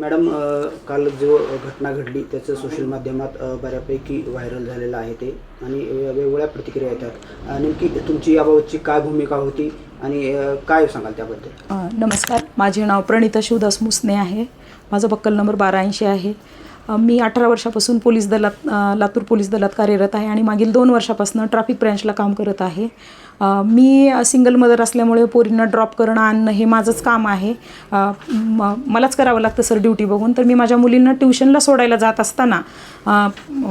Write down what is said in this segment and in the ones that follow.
Madam काल जो घटना घडली त्याचं सोशल माध्यमात बऱ्यापैकी व्हायरल झालेलं आहे ते आणि वेगवेगळ्या प्रतिक्रिया येतात. नेमकी तुमची याबाबतची काय भूमिका होती आणि काय सांगाल त्याबद्दल? नमस्कार. माझे नाव प्रणिता शिवदास मुसने आहे. माझा बक्कल नंबर बारा ऐंशी आहे. मी अठरा वर्षापासून पोलीस दलात लातूर पोलीस दलात कार्यरत आहे आणि मागील दोन वर्षापासून ट्रॅफिक ब्रँचला काम करत आहे. मी सिंगल मदर असल्यामुळे पोरींना ड्रॉप करणं आणणं हे माझंच काम आहे. म मलाच करावं लागतं सर ड्युटी बघून. तर मी माझ्या मुलींना ट्युशनला सोडायला जात असताना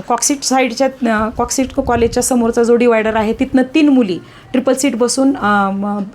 कॉक्सिट साईडच्या कॉक्सिट कॉलेजच्या समोरचा जो डिवायडर आहे तिथनं तीन मुली ट्रिपल सीट बसून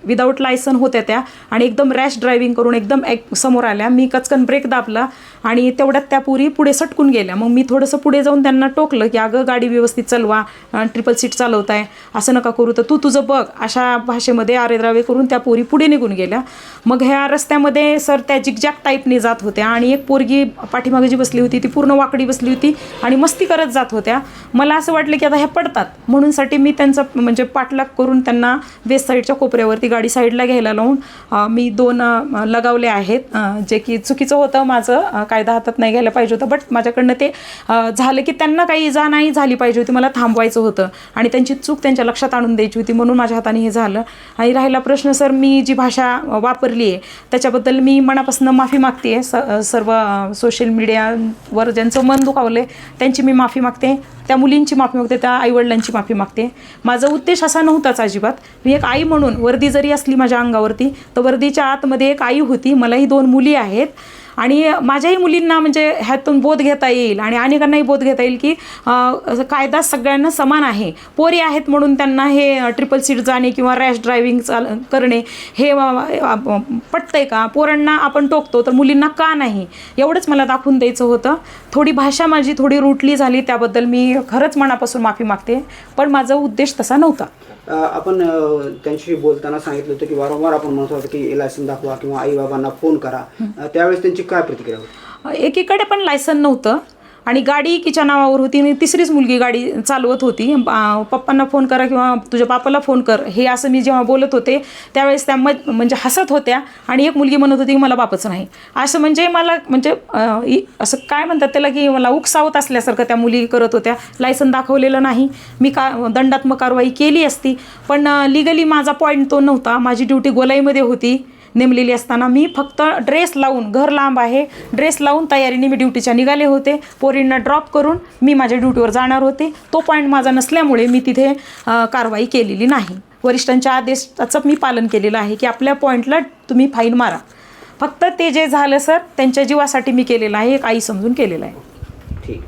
विदाऊट लायसन होत्या त्या. आणि एकदम रॅश ड्रायव्हिंग करून एकदम एक समोर आल्या. मी कचकन ब्रेक दाबला आणि तेवढ्यात त्या पुरी पुढे सटकून गेल्या. मग मी थोडंसं पुढे जाऊन त्यांना टोकलं की अगं गाडी व्यवस्थित चालवा ट्रिपल सीट चालवताय. असं नका करू. तर तू तुझं बघ. अशा भाषेमध्ये आरेद्रावे करून त्या पोरी पुढे निघून गेल्या. मग ह्या रस्त्यामध्ये सर त्या जिगजॅक टाईपने जात होत्या. आणि एक पोरगी पाठीमागे जी बसली होती ती पूर्ण वाकडी बसली होती आणि मस्ती करत जात होत्या. मला असं वाटलं की आता ह्या पडतात. म्हणूनसाठी मी त्यांचा म्हणजे पाठलाग करून त्यांना वेस्ट साईडच्या कोपऱ्यावरती गाडी साईडला घ्यायला लावून मी दोन लगावले आहेत जे की चुकीचं होतं माझं कायदा हातात नाही घ्यायला पाहिजे होतं बट माझ्याकडनं ते झालं की त्यांना काही इजा नाही झाली पाहिजे होती मला थांबवायचं होतं. आणि त्यांची चूक त्यांच्या लक्षात आणून द्यायची होती म्हणून माझ्या हाताने हे झालं. आणि राहिला प्रश्न सर मी जी भाषा वापरली आहे त्याच्याबद्दल मी मनापासून माफी मागते आहे स सर्व सोशल मीडियावर ज्यांचं मन दुखावलं आहे त्यांची मी माफी मागते. त्या मुलींची माफी मागते त्या आईवडिलांची माफी मागते. माझा उद्देश असा नव्हताच अजिबात. मी एक आई म्हणून वर्दी जरी असली माझ्या अंगावरती तर वर्दीच्या आतमध्ये एक आई होती. मलाही दोन मुली आहेत. आणि माझ्याही मुलींना म्हणजे ह्यातून बोध घेता येईल आणि अनेकांनाही बोध घेता येईल की कायदा सगळ्यांना समान आहे. पोरी आहेत म्हणून त्यांना हे ट्रिपल सीट जाणे किंवा रॅश ड्रायव्हिंग चाल करणे हे पटतंय का? पोरांना आपण टोकतो तर मुलींना का नाही? एवढंच मला दाखवून द्यायचं होतं. थोडी भाषा माझी थोडी रुटली झाली त्याबद्दल मी खरंच मनापासून माफी मागते. पण माझा उद्देश तसा नव्हता. आपण त्यांच्याशी बोलताना सांगितलं होतं की वारंवार आपण म्हणत होतो की लायसन दाखवा किंवा आई बाबांना फोन करा त्यावेळेस त्यांची काय प्रतिक्रिया होती? एकीकडे पण लायसन नव्हतं. आणि गाडी एकीच्या नावावर होती आणि तिसरीच मुलगी गाडी चालवत होती. पप्पांना फोन करा किंवा तुझ्या पापाला फोन कर. हे असं मी जेव्हा बोलत होते त्यावेळेस त्या मज म्हणजे हसत होत्या आणि एक मुलगी म्हणत होती की मला बापच नाही. असं म्हणजे मला म्हणजे इ- असं काय म्हणतात त्याला की मला उकसावत असल्यासारखं त्या मुली करत होत्या. लायसन दाखवलेलं नाही. मी का दंडात्मक कारवाई केली असती. पण लिगली माझा पॉईंट तो नव्हता. माझी ड्युटी गोलाईमध्ये होती. नेमलेली असताना मी फक्त ड्रेस लावून घर लांब आहे ड्रेस लावून तयारीने मी ड्युटीच्या निघाले होते. पोरींना ड्रॉप करून मी माझ्या ड्युटीवर जाणार होते. तो पॉईंट माझा नसल्यामुळे मी तिथे कारवाई केलेली नाही. वरिष्ठांच्या आदेशाचं मी पालन केलेलं आहे की आपल्या पॉईंटला तुम्ही फाईन मारा. फक्त ते जे झालं सर त्यांच्या जीवासाठी मी केलेलं आहे एक आई समजून केलेलं आहे.